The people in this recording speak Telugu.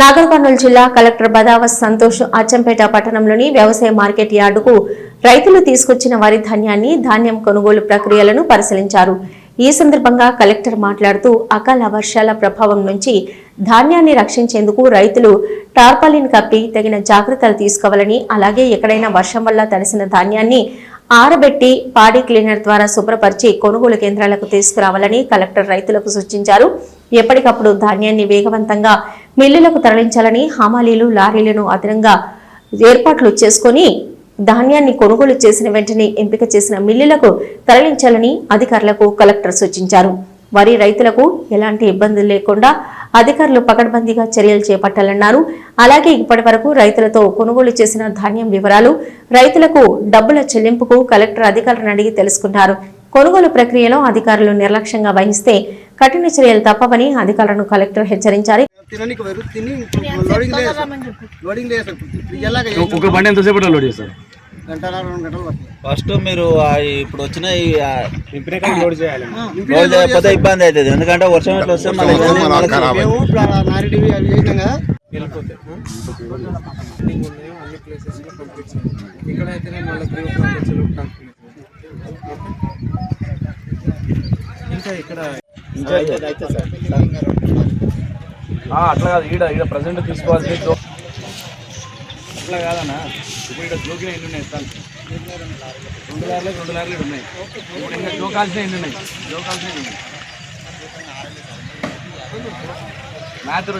నాగర్ కర్నూలు జిల్లా కలెక్టర్ బదావస్ సంతోష్ అచ్చంపేట పట్టణంలోని వ్యవసాయ మార్కెట్ యార్డుకు రైతులు తీసుకొచ్చిన వరి ధాన్యాన్ని ధాన్యం కొనుగోలు ప్రక్రియలను పరిశీలించారు. ఈ సందర్భంగా కలెక్టర్ మాట్లాడుతూ అకాల వర్షాల ప్రభావం నుంచి ధాన్యాన్ని రక్షించేందుకు రైతులు టార్పాలిన్ కప్పి తగిన జాగ్రత్తలు తీసుకోవాలని అలాగే ఎక్కడైనా వర్షం వల్ల తడిసిన ధాన్యాన్ని ఆరబెట్టి పాడి క్లీనర్ ద్వారా శుభ్రపరిచి కొనుగోలు కేంద్రాలకు తీసుకురావాలని కలెక్టర్ రైతులకు సూచించారు. ఎప్పటికప్పుడు ధాన్యాన్ని వేగవంతంగా మిల్లులకు తరలించాలని హమాలీలు లారీలను అదనంగా ఏర్పాట్లు చేసుకొని ధాన్యాన్ని కొనుగోలు చేసిన వెంటనే ఎంపిక చేసిన మిల్లులకు తరలించాలని అధికారులకు కలెక్టర్ సూచించారు. వరి రైతులకు ఎలాంటి ఇబ్బందులు లేకుండా అధికారులు పకడ్బందీగా చర్యలు చేపట్టాలన్నారు. అలాగే ఇప్పటి వరకు రైతులతో కొనుగోలు చేసిన ధాన్యం వివరాలు రైతులకు డబ్బుల చెల్లింపుకు కలెక్టర్ అధికారులను అడిగి తెలుసుకున్నారు. కొనుగోలు ప్రక్రియలో అధికారులు నిర్లక్ష్యంగా వహిస్తే కఠిన చర్యలు తప్పవని అధికారులను కలెక్టర్ హెచ్చరించారు. తిననీకి వేరు తిని లోడింగ్ లేదు లోడింగ్ లేదు ఎలాగ ఒక బండి ఎంతసేపు లోడ్ చేస్తారు? ఫస్ట్ మీరు ఆ ఇప్పుడు వచ్చిన లోడ్ చేయాలి. చేయకపోతే ఇబ్బంది అవుతుంది. ఎందుకంటే వర్షం ఎట్లా వస్తే అన్ని ప్లేసెస్లో కంప్లీట్ చేయాలి ఇక్కడైతేనే మళ్ళీ త్రీ ఇంకా ఇక్కడ అట్లా కాదు. ఈడ ఈడ ప్రజెంట్ తీసుకోవాల్సి అట్లా కాదన్నా. ఇప్పుడు ఇక్కడ జోకిన ఎన్ని ఉన్నాయి ఇస్తాను రెండు లారీలు రెండు లారీలు ఉన్నాయి. ఇప్పుడు ఇంకా జోకాల్సిన ఎన్ని ఉన్నాయి? జోకాల్సిన ఎన్ని ఉన్నాయి? మ్యాథ్